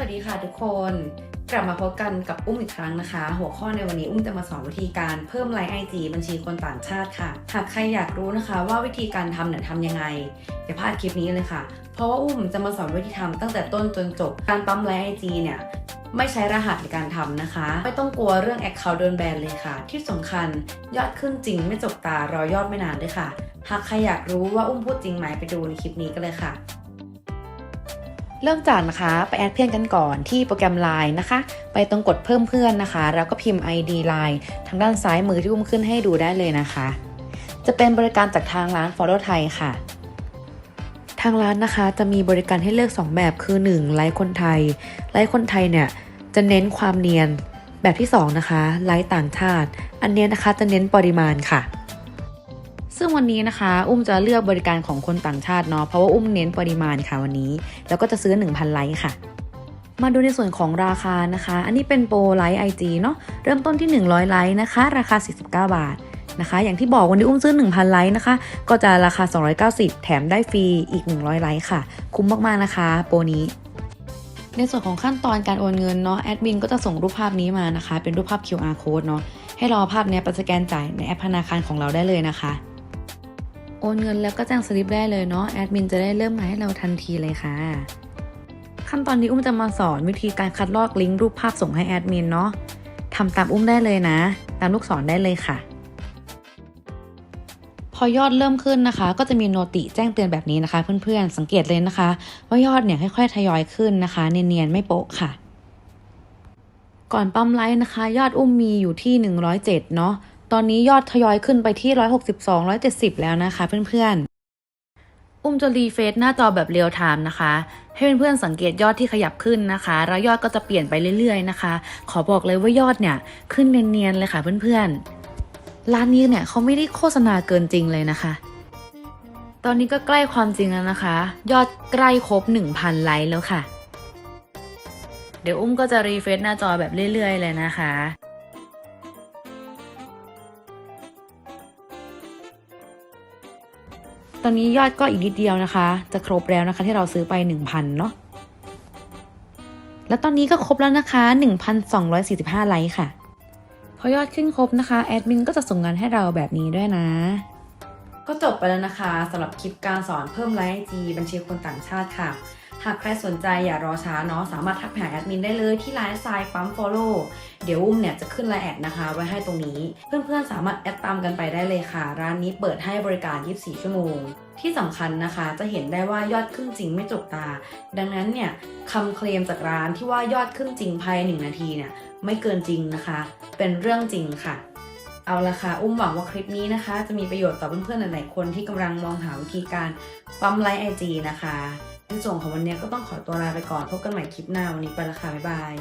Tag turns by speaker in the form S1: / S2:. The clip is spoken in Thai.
S1: วัสดีค่ะทุกคนกลับมาพบกันกับอุ้มอีกครั้งนะคะ หัวข้อในวันนี้อุ้มจะมาสอนวิธีการเพิ่มไลค์ไอจีบัญชีคนต่างชาติค่ะ หากใครอยากรู้นะคะ ว่าวิธีการทำเนี่ยทำยังไงอย่าพลาดคลิปนี้เลยค่ะ เพราะว่าอุ้มจะมาสอนวิธีทำตั้งแต่ต้นจนจบการปั๊มไลค์ไอจีเนี่ยไม่ใช้รหัสในการทำนะคะ ไม่ต้องกลัวเรื่อง Account โดนแบนเลยค่ะ ที่สำคัญยอดขึ้นจริงไม่จบตารอยอดไม่นานด้วยค่ะ หากใครอยากรู้ว่าอุ้มพูดจริงไหมไปดูในคลิปนี้กันเลยค่ะ เริ่มจากนะคะไปแอดเพื่อนกันก่อนที่โปรแกรม Line นะคะ ไปตรงกดเพิ่มเพื่อนนะคะ แล้วก็พิมพ์ ID Line ทางด้านซ้ายมือที่อุ้มขึ้นให้ดูได้เลยนะคะ จะเป็นบริการจากทางร้าน Follow ไทยค่ะ ทางร้านนะคะจะมีบริการให้เลือก 2 แบบคือ 1 ไลค์คนไทย ไลค์คนไทยเนี่ยจะเน้นความเนียน แบบที่ 2 นะคะ ไลค์ต่างชาติ อันเนี้ยนะคะจะเน้นปริมาณค่ะ ซึ่งวันนี้นะคะ อุ้มจะเลือกบริการของคนต่างชาติเนาะเพราะว่าอุ้มเน้นปริมาณค่ะวันนี้ แล้วก็จะซื้อ 1,000 ไลค์ค่ะ มาดูในส่วนของราคานะคะ อันนี้เป็นโปรไลค์ไอจีเนาะเริ่มต้นที่ 100 ไลค์นะคะ ราคา 49 บาทนะคะ อย่างที่บอกวันนี้อุ้มซื้อ 1,000 ไลค์นะคะ ก็จะราคา 290 แถมได้ฟรีอีก 100 ไลค์ค่ะ คุ้มมากๆนะคะ โปรนี้ ในส่วนของขั้นตอนการโอนเงินเนาะแอดมินก็จะส่งรูปภาพนี้มานะคะ เป็นรูปภาพ QR code เนาะให้รอภาพเนี้ยไปสแกนจ่ายในแอปธนาคารของเราได้เลยนะคะ โอนเงินแล้วก็แจ้งสลิปได้เลยเนาะแอดมินจะได้เริ่มงาให้เราทันทีเลยค่ะ ขั้นตอนนี้อุ้มจะมาสอนวิธีการคัดลอกลิงก์รูปภาพส่งให้แอดมินเนาะทำตามอุ้มได้เลยนะ ตามลูกศรได้เลยค่ะ พอยอดเริ่มขึ้นนะคะ ก็จะมีโนติแจ้งเตือนแบบนี้นะคะ เพื่อนๆสังเกตเลยนะคะ ว่ายอดเนี่ยค่อยๆทยอยขึ้นนะคะ เนียนๆไม่โป๊ะค่ะก่อนปั๊มไลค์นะคะ ยอดอุ้มมีอยู่ที่ 107 เนาะ ตอนนี้ยอดทยอยขึ้นไปที่ 162 170 แล้วนะคะเพื่อนๆ อุ้มจะรีเฟซหน้าจอแบบเรียลไทม์นะคะ ให้เพื่อนๆสังเกตยอดที่ขยับขึ้นนะคะแล้วยอดก็จะเปลี่ยนไปเรื่อยๆนะคะ ขอบอกเลยว่ายอดเนี่ยขึ้นเนียนๆเลยค่ะเพื่อนๆ ร้านนี้เนี่ยเขาไม่ได้โฆษณาเกินจริงเลยนะคะตอนนี้ก็ใกล้ความจริงแล้วนะคะ ยอดใกล้ครบ 1,000 ไลค์แล้วค่ะ เดี๋ยวอุ้มก็จะรีเฟซหน้าจอแบบเรื่อย ๆ เลยนะคะ ตอนนี้ยอดก็อีกนิดเดียวนะคะ จะครบแล้วนะคะที่เราซื้อไป 1,000เนาะแล้วตอนนี้ก็ครบแล้วนะคะ 1,245 ไลค์ค่ะ พอยอดขึ้นครบนะคะ แอดมินก็จะส่งงานให้เราแบบนี้ด้วยนะ ก็จบไปแล้วนะคะสำหรับคลิปการสอนเพิ่มไลค์ไอจีบัญชีคนต่างชาติค่ะ หากใครสนใจอย่ารอช้าเนาะสามารถทักหาแอดมินได้เลยที่ไลน์ไซน์ปั๊ม follow เดี๋ยวอุ้มเนี่ยจะขึ้นไลน์แอดนะคะ ไว้ให้ตรงนี้ เพื่อนๆสามารถแอดตามกันไปได้เลยค่ะ ร้านนี้เปิดให้บริการ 24 ชั่วโมง ที่สำคัญนะคะ จะเห็นได้ว่ายอดขึ้นจริงไม่จกตา ดังนั้นเนี่ยคำเคลมจากร้านที่ว่ายอดขึ้นจริงภายในหนึ่งนาทีเนี่ยไม่เกินจริงนะคะ เป็นเรื่องจริงค่ะเอาละค่ะ อุ้มหวังว่าคลิปนี้นะคะ จะมีประโยชน์ต่อเพื่อนๆหลายๆคนที่กำลังมองหาวิธีการปั๊มไลค์ไอจีนะคะ ในส่วนของวันนี้ก็ต้องขอตัวลาไปก่อนพบกันใหม่คลิปหน้าวันนี้ไปละค่ะบ๊ายบาย